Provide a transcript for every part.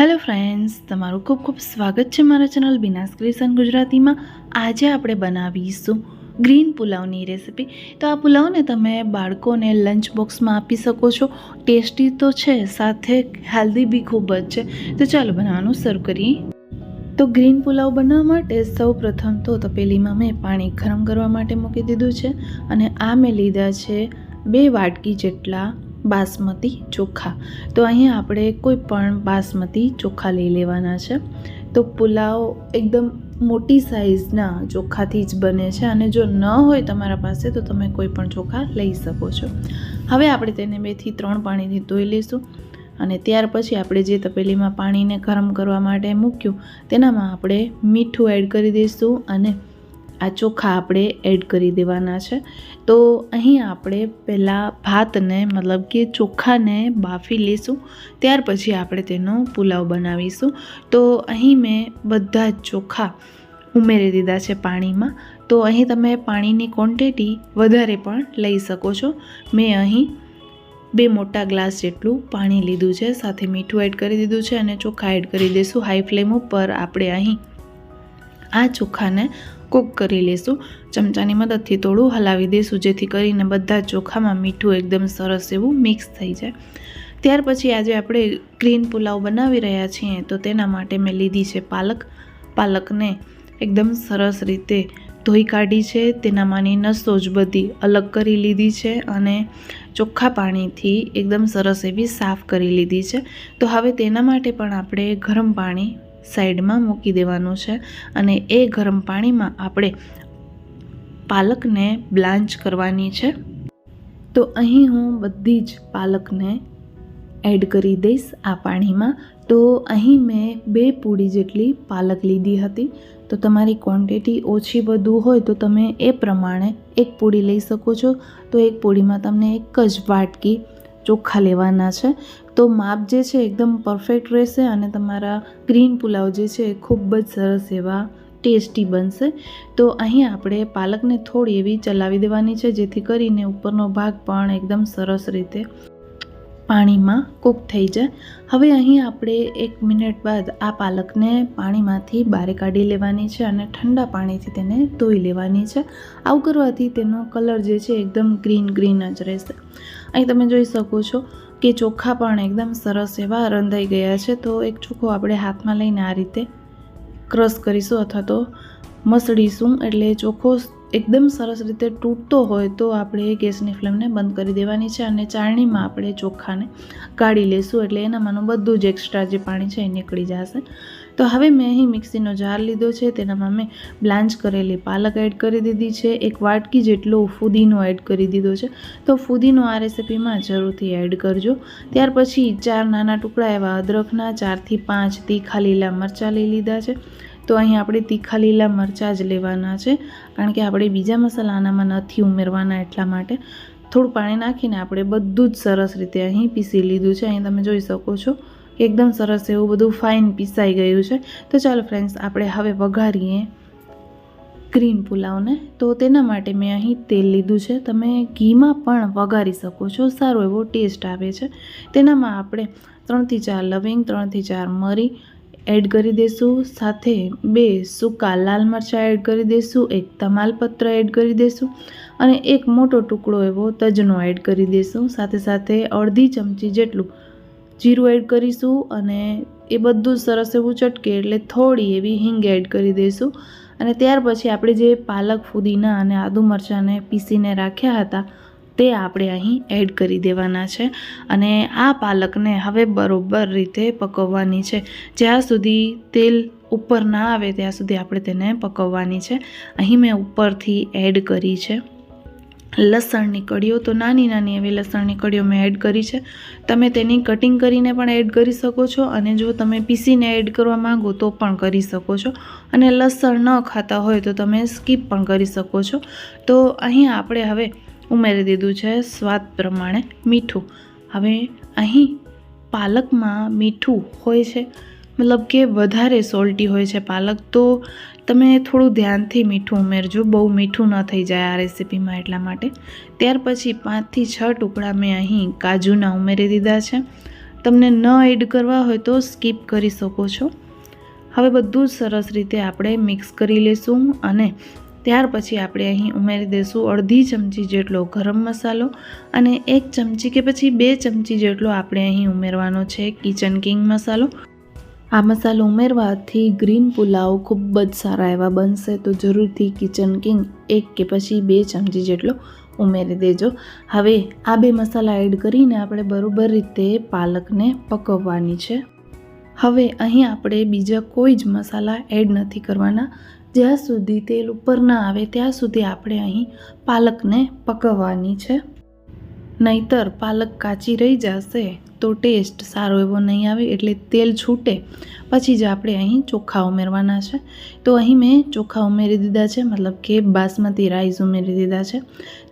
Hello friends તમારું ખૂબ ખૂબ સ્વાગત છે મારા ચેનલ બિનાસ ક્રિએશન ગુજરાતીમાં. આજે આપણે બનાવીશું ગ્રીન પુલાવની રેસિપી તો આ પુલાવને તમે બાળકોને લંચ બોક્સમાં આપી શકો છો. ટેસ્ટી તો છે, સાથે હેલ્ધી બી ખૂબ જ છે. તો ચાલો બનાવવાનું શરૂ કરીએ. તો ગ્રીન પુલાવ બનાવવા માટે સૌ પ્રથમ તો તપેલીમાં મેં પાણી ગરમ કરવા માટે મૂકી દીધું છે. અને આ મેં લીધા છે બે વાટકી જેટલા બાસમતી ચોખા. તો અહીંયા આપણે કોઈ પણ બાસમતી ચોખા લઈ લેવાના છે. તો પુલાવ એકદમ મોટી સાઇઝના ચોખાથી જ બને છે અને જો ન હોય તમારા પાસે તો તમે કોઈ પણ ચોખા લઈ શકો છો. હવે આપણે તેને બેથી ત્રણ પાણીથી ધોઈ લઈશું અને ત્યાર પછી આપણે જે તપેલીમાં પાણીને ગરમ કરવા માટે મૂક્યું તેનામાં આપણે મીઠું એડ કરી દઈશું અને આ ચોખા આપણે એડ કરી દેવાના છે. તો અહીં આપણે પહેલાં ભાતને, મતલબ કે ચોખાને બાફી લઈશું. ત્યાર પછી આપણે તેનો પુલાવ બનાવીશું. તો અહીં મેં બધા જ ચોખા ઉમેરી દીધા છે પાણીમાં. તો અહીં તમે પાણીની ક્વોન્ટિટી વધારે પણ લઈ શકો છો. મેં અહીં બે મોટા ગ્લાસ જેટલું પાણી લીધું છે. સાથે મીઠું એડ કરી દીધું છે અને ચોખા એડ કરી દઈશું. હાઈ ફ્લેમ ઉપર આપણે અહીં આ ચોખાને કૂક કરી લઈશું ચમચાની મદદથી થોડું હલાવી દઈશું જેથી કરીને બધા ચોખામાં મીઠું એકદમ સરસ એવું મિક્સ થઈ જાય. ત્યાર પછી આજે આપણે ગ્રીન પુલાવ બનાવી રહ્યા છીએ, તો તેના માટે મેં લીધી છે પાલક. પાલકને એકદમ સરસ રીતે ધોઈ કાઢી છે તેનામાંની નસો જ બધી અલગ કરી લીધી છે અને ચોખ્ખા પાણીથી એકદમ સરસ એવી સાફ કરી લીધી છે. તો હવે તેના માટે પણ આપણે ગરમ પાણી સાઈડમાં મૂકી દેવાનું છે અને એ ગરમ પાણીમાં આપણે પાલકને બ્લાન્ચ કરવાની છે. તો અહીં હું બધી જ પાલકને એડ કરી દઈશ આ પાણીમાં. તો અહીં મેં બે પૂડી જેટલી પાલક લીધી હતી. તો તમારી ક્વોન્ટિટી ઓછી વધુ હોય તો તમે એ પ્રમાણે એક પૂડી લઈ શકો છો. તો એક પૂડીમાં તમને એક જ વાટકી ચોખ્ખા લેવાના છે. તો માપ જે છે એકદમ પરફેક્ટ રહેશે અને તમારા ગ્રીન પુલાવ જે છે એ ખૂબ જ સરસ એવા ટેસ્ટી બનશે. તો અહીં આપણે પાલકને થોડી એવી ચલાવી દેવાની છે જેથી કરીને ઉપરનો ભાગ પણ એકદમ સરસ રીતે પાણીમાં કૂક થઈ જાય. હવે અહીં આપણે એક મિનિટ બાદ આ પાલકને પાણીમાંથી બહાર કાઢી લેવાની છે અને ઠંડા પાણીથી તેને ધોઈ લેવાની છે. આવું કરવાથી તેનો કલર જે છે એકદમ ગ્રીન ગ્રીન જ રહેશે. અહીં તમે જોઈ શકો છો કે ચોખા પણ એકદમ સરસ એવા રંધાઈ ગયા છે. તો એક ચોખ્ખો આપણે હાથમાં લઈને આ રીતે ક્રશ કરીશું અથવા તો મસળીશું. એટલે ચોખ્ખો એકદમ સરસ રીતે તૂટતો હોય તો આપણે ગેસની ફ્લેમને બંધ કરી દેવાની છે અને ચાળણીમાં આપણે ચોખાને કાઢી લેશું. એટલે એનામાંનું બધું જ એક્સ્ટ્રા જે પાણી છે એ નીકળી જશે. તો હવે મેં અહીં મિક્સીનો જાર લીધો છે, તેનામાં મેં બ્લાન્ચ કરેલી પાલક એડ કરી દીધી છે, એક વાટકી જેટલો ફુદીનો એડ કરી દીધો છે. તો ફુદીનો આ રેસીપીમાં જરૂરથી એડ કરજો. ત્યાર પછી ચાર નાના ટુકડા એવા અદરકના ચારથી પાંચ તીખા લીલા મરચાં લઈ લીધા છે. તો અહીં આપણે તીખા લીલા મરચાં જ લેવાના છે, કારણ કે આપણે બીજા મસાલા આનામાં નથી ઉમેરવાના એટલા માટે. થોડું પાણી નાખીને આપણે બધું જ સરસ રીતે અહીં પીસી લીધું છે. અહીં તમે જોઈ શકો છો. એકદમ સરસ એવું બધું ફાઇન પીસાઈ ગયું છે. તો ચાલો ફ્રેન્ડ્સ આપણે હવે વઘારીએ ગ્રીન પુલાવને. તો તેના માટે મેં અહીં તેલ લીધું છે. તમે ઘીમાં પણ વઘારી શકો છો. સારો એવો ટેસ્ટ આવે છે. તેનામાં આપણે ત્રણથી ચાર લવિંગ, ત્રણથી ચાર મરી એડ કરી દઈશું સાથે બે સૂકા લાલ મરચાં એડ કરી દઈશું એક તમાલપત્ર એડ કરી દઈશું અને એક મોટો ટુકડો એવો તજનો એડ કરી દઈશું સાથે સાથે અડધી ચમચી જેટલું જીરું એડ કરીશું અને એ બધું સરસ એવું ચટકે એટલે થોડી એવી હિંગ એડ કરી દઈશું. અને ત્યાર પછી આપણે જે પાલક, ફુદીના અને આદુ મરચાંને પીસીને રાખ્યા હતા, તે આપણે અહીં એડ કરી દેવાના છે. અને આ પાલકને હવે બરોબર રીતે પકવવાની છે. જ્યાં સુધી તેલ ઉપર ના આવે, ત્યાં સુધી આપણે તેને પકવવાની છે. અહીં મેં ઉપરથી એડ કરી છે. લસણની કડીઓ તો નાની નાની એવી લસણની કડીઓ મેં એડ કરી છે. તમે તેની કટિંગ કરીને પણ એડ કરી શકો છો અને જો તમે પીસીને એડ કરવા માંગો તો પણ કરી શકો છો. અને લસણ ન ખાતા હોય તો તમે સ્કીપ પણ કરી શકો છો. તો અહીં આપણે હવે ઉમેરી દીધું છે સ્વાદ પ્રમાણે મીઠું. હવે અહીં પાલકમાં મીઠું હોય છે. મતલબ કે વધારે સોલ્ટી હોય છે પાલક, તો તમે થોડું ધ્યાનથી મીઠું ઉમેરજો. બહુ મીઠું ન થઈ જાય આ રેસીપીમાં એટલા માટે. ત્યાર પછી પાંચથી છ ટુકડા મેં અહીં કાજુના ઉમેરી દીધા છે. તમને ન એડ કરવા હોય તો સ્કીપ કરી શકો છો. હવે બધું જ સરસ રીતે આપણે મિક્સ કરી લેશું અને ત્યાર પછી આપણે અહીં ઉમેરી દઈશું અડધી ચમચી જેટલો ગરમ મસાલો અને એક ચમચી કે પછી બે ચમચી જેટલો આપણે અહીં ઉમેરવાનો છે કિચન કિંગ મસાલો. આ મસાલો ઉમેરવાથી ગ્રીન પુલાવ ખૂબ જ સારા એવા બનશે. તો જરૂરથી કિચન કિંગ એક કે પછી બે ચમચી જેટલો ઉમેરી દેજો. હવે આ બે મસાલા એડ કરીને આપણે બરાબર રીતે પાલકને પકવવાની છે. હવે અહીં આપણે બીજા કોઈ જ મસાલા એડ નથી કરવાના. જ્યાં સુધી તેલ ઉપર ના આવે ત્યાં સુધી આપણે અહીં પાલકને પકવવાની છે. નહીતર પાલક કાચી રહી જશે. તો ટેસ્ટ સારો એવો નહીં આવે એટલે તેલ છૂટે. પછી જ આપણે અહીં ચોખા ઉમેરવાના છે. તો અહીં મેં ચોખા ઉમેરી દીધા છે, મતલબ કે બાસમતી રાઈસ ઉમેરી દીધા છે.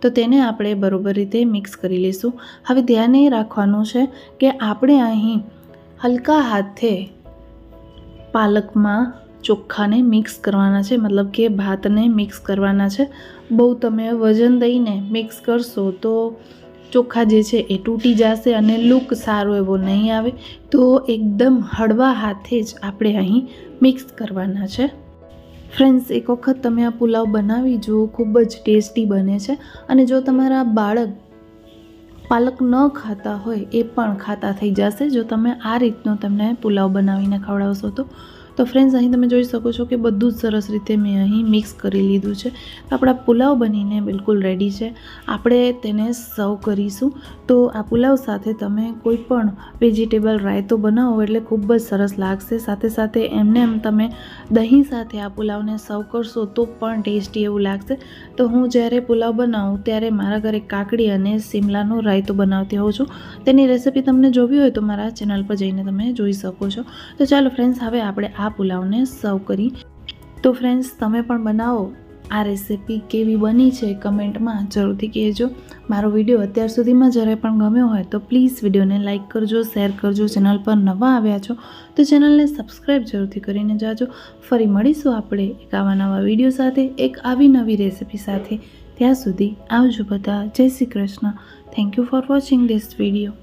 તો તેને આપણે બરોબર રીતે મિક્સ કરી લઈશું. હવે ધ્યાન એ રાખવાનું છે કે આપણે અહીં હલકા હાથે પાલકમાં ચોખ્ખાને મિક્સ કરવાના છે, મતલબ કે ભાતને મિક્સ કરવાના છે. બહુ તમે વજન દઈને મિક્સ કરશો તો ચોખ્ખા જે છે એ તૂટી જશે અને લુક સારો એવો નહીં આવે, તો એકદમ હળવા હાથે જ આપણે અહીં મિક્સ કરવાના છે. ફ્રેન્ડ્સ, એક વખત તમે આ પુલાવ બનાવી જુઓ, ખૂબ જ ટેસ્ટી બને છે અને જો તમારા બાળક પાલક ન ખાતા હોય, એ પણ ખાતા થઈ જશે. જો તમે આ રીતનો તમને પુલાવ બનાવીને ખવડાવશો તો તો ફ્રેન્ડ્સ અહીં તમે જોઈ શકો છો કે બધું જ સરસ રીતે મેં અહીં મિક્સ કરી લીધું છે. તો આપણા પુલાવ બનીને બિલકુલ રેડી છે. આપણે તેને સર્વ કરીશું. તો આ પુલાવ સાથે તમે કોઈ પણ વેજીટેબલ રાયતો બનાવો એટલે ખૂબ જ સરસ લાગશે. સાથે સાથે એમને એમ તમે દહીં સાથે આ પુલાવને સર્વ કરશો તો પણ ટેસ્ટી એવું લાગશે. તો હું જ્યારે પુલાવ બનાવું ત્યારે મારા ઘરે કાકડી અને સિમલાનો રાયતો બનાવતી હોઉં છું. તેની રેસિપી તમને જોવી હોય તો મારા ચેનલ પર જઈને તમે જોઈ શકો છો. તો ચાલો ફ્રેન્ડ્સ હવે આપણે આ પુલાવને સર્વ કરી. તો ફ્રેન્ડ્સ તમે પણ બનાવો. આ રેસીપી કેવી બની છે કમેન્ટમાં જરૂરથી કહેજો. મારો વીડિયો અત્યાર સુધીમાં જ્યારે પણ ગમ્યો હોય તો પ્લીઝ વિડીયોને લાઇક કરજો શેર કરજો ચેનલ પર નવા આવ્યા છો તો ચેનલને સબસ્ક્રાઈબ જરૂરથી કરીને જાજો. ફરી મળીશું આપણે એક આવા નવા વીડિયો સાથે, એક આવી નવી રેસિપી સાથે. ત્યાં સુધી આવજો બધા. જય Shri Krishna. Thank you for watching this video